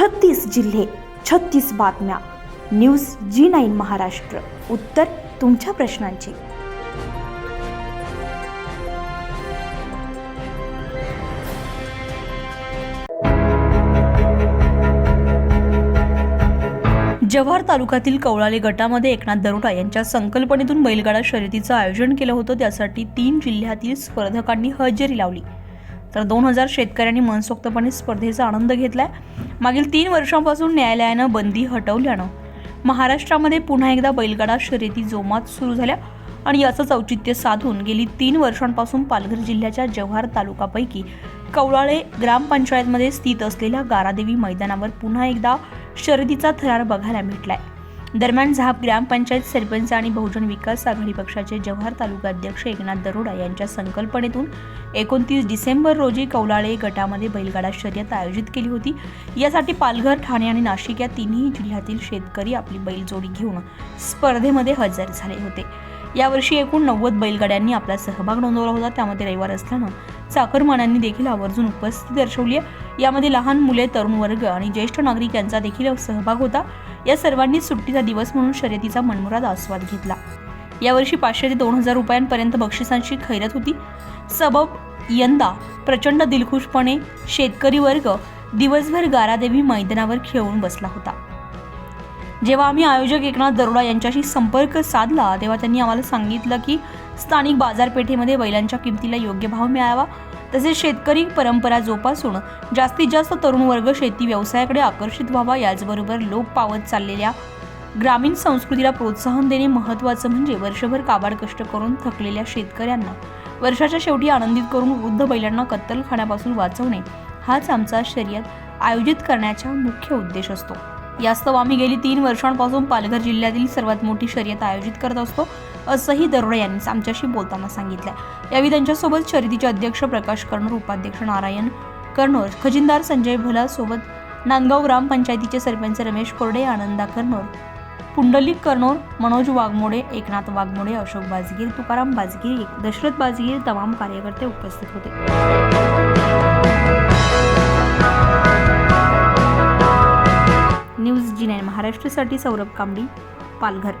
छत्तीस जिल्हे छत्तीस बातम्या. News G nine Maharashtra. उत्तर तुमच्या प्रश्नांची. जव्हार तालुक्यातील कवळाले गटामध्ये एकनाथ दरोडा यांच्या संकल्पनेतून बैलगाडा शर्यतीचं आयोजन केलं होतं. त्यासाठी तीन जिल्ह्यातील स्पर्धकांनी हजेरी लावली. तर दोन हजार शेतकऱ्यांनी मनसोक्तपणे स्पर्धेचा आनंद घेतलाय. मागील तीन वर्षांपासून न्यायालयानं बंदी हटवल्यानं महाराष्ट्रामध्ये पुन्हा एकदा बैलगाडा शर्यती जोमात सुरू झाल्या आणि याचंच औचित्य साधून गेली तीन वर्षांपासून पालघर जिल्ह्याच्या जव्हार तालुकापैकी कवळाळे ग्रामपंचायतमध्ये स्थित असलेल्या गारादेवी मैदानावर पुन्हा एकदा शर्यतीचा थरार बघायला भेटलाय. दरम्यान झाप ग्रामपंचायत सरपंच आणि बहुजन विकास आघाडी पक्षाचे जव्हार तालुका अध्यक्ष एकनाथ दरोडा यांच्या संकल्पनेतून एकोणतीस डिसेंबर रोजी कौलाळे गटामध्ये बैलगाडा शर्यत आयोजित केली होती. यासाठी पालघर ठाणे आणि नाशिक या तिन्ही जिल्ह्यातील शेतकरी आपली बैलजोडी घेऊन स्पर्धेमध्ये हजर झाले होते. यावर्षी एकूण नव्वद बैलगाड्यांनी आपला सहभाग नोंदवला होता. त्यामध्ये रविवार असल्यानं चाकरमानांनी देखील आवर्जून उपस्थिती दर्शवली आहे. यामध्ये लहान मुले तरुण वर्ग आणि ज्येष्ठ नागरिक यांचा देखील सहभाग होता. या सर्वांनी सुट्टीचा दिवस म्हणून शर्यतीचा मनमुराद आस्वाद घेतला. यावर्षी पाचशे ते दोन हजार रुपयांपर्यंत बक्षिसांची खैरत होती. सबब यंदा प्रचंड दिलखुशपणे शेतकरी वर्ग दिवसभर गारादेवी मैदानावर खेळून बसला होता. जेव्हा आम्ही आयोजक एकनाथ दरोडा यांच्याशी संपर्क साधला तेव्हा त्यांनी आम्हाला सांगितलं की स्थानिक बाजारपेठेमध्ये बैलांच्या किमतीला योग्य भाव मिळावा तसेच शेतकरी परंपरा जोपासून जास्तीत जास्त तरुण वर्ग शेती व्यवसायाकडे आकर्षित व्हावा याचबरोबर लोप पावत चाललेल्या ग्रामीण संस्कृतीला प्रोत्साहन देणे महत्त्वाचं म्हणजे वर्षभर काबाड कष्ट करून थकलेल्या शेतकऱ्यांना वर्षाच्या शेवटी आनंदित करून वृद्ध बैलांना कत्तलखान्यापासून वाचवणे हाच आमचा शर्यत आयोजित करण्याचा मुख्य उद्देश असतो. यास्तव आम्ही गेली तीन वर्षांपासून पालघर जिल्ह्यातील सर्वात मोठी शर्यत आयोजित करत असतो. असंही दरोडे यांनी आमच्याशी बोलताना सांगितलं यावेळी त्यांच्यासोबत शर्यतीचे अध्यक्ष प्रकाश कर्णोर उपाध्यक्ष नारायण कर्णोर खजिनदार संजय भोला सोबत नांदगाव ग्रामपंचायतीचे सरपंच रमेश कोरडे आनंदा कर्णोर पुंडलिक कर्णोर मनोज वाघमोडे एकनाथ वाघमोडे अशोक बाजगीर तुकाराम बाजगीर दशरथ बाजगीर तमाम कार्यकर्ते उपस्थित होते. न्यूज जी नाईन महाराष्ट्रासाठी सौरभ कांबडी पालघर.